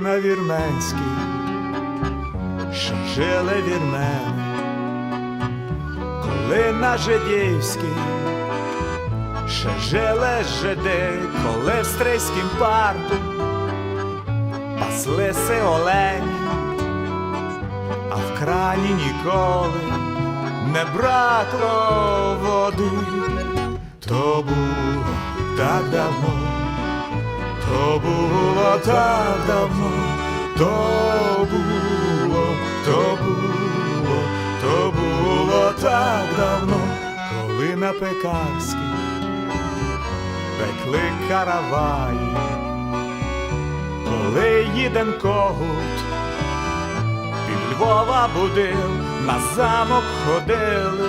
на вірменській, що жили вірмени, коли на жидівській, ще жили жиди, коли в стрийськім парку. Паслися олені, а в крані ніколи не бракло води, то було так давно. То було так давно, то було, то було, то було так давно, коли на пекарській пекли караваї, коли їден когут під Львова будив, на замок ходили,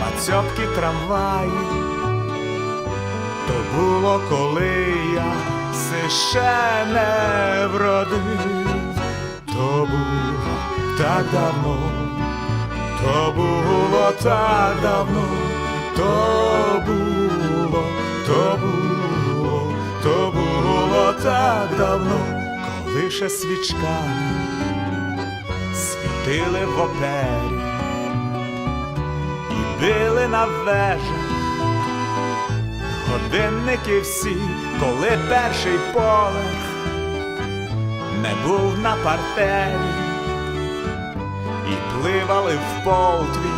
на цьопки трамваї. То було, коли я все ще не вродив, то було так давно, то було так давно, то було, то було, то було так давно, коли ще свічками світили в опері і били на вежах годинники всі, коли перший поверх не був на партері, і пливали в полтві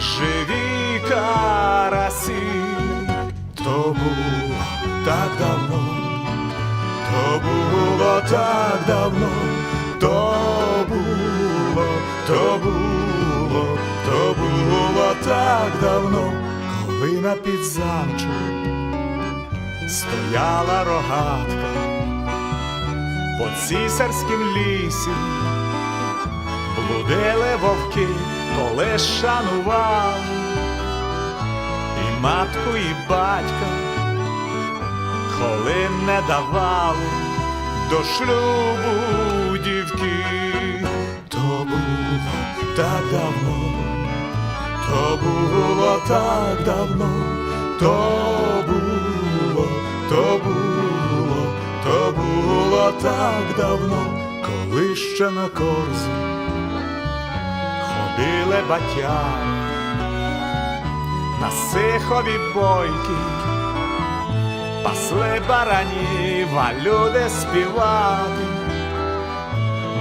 живі карасі, то було так давно, то було так давно, то було, то було, то було так давно, коли на підзамчу стояла рогатка по цісарськім лісі, блудили вовки, коли шанували. І матку, і батька, коли не давали до шлюбу дівки, то було так давно, то було так давно, то так давно, коли ще на корзі ходили батяни на сихові бойки, пасли баранів, а люди співати.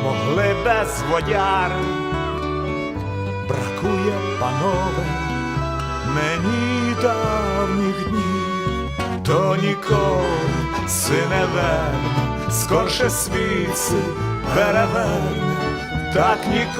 Могли без водяри, бракує, панове, мені давніх днів, то ніколи сине верне, скорше світ переверне, так ніколи.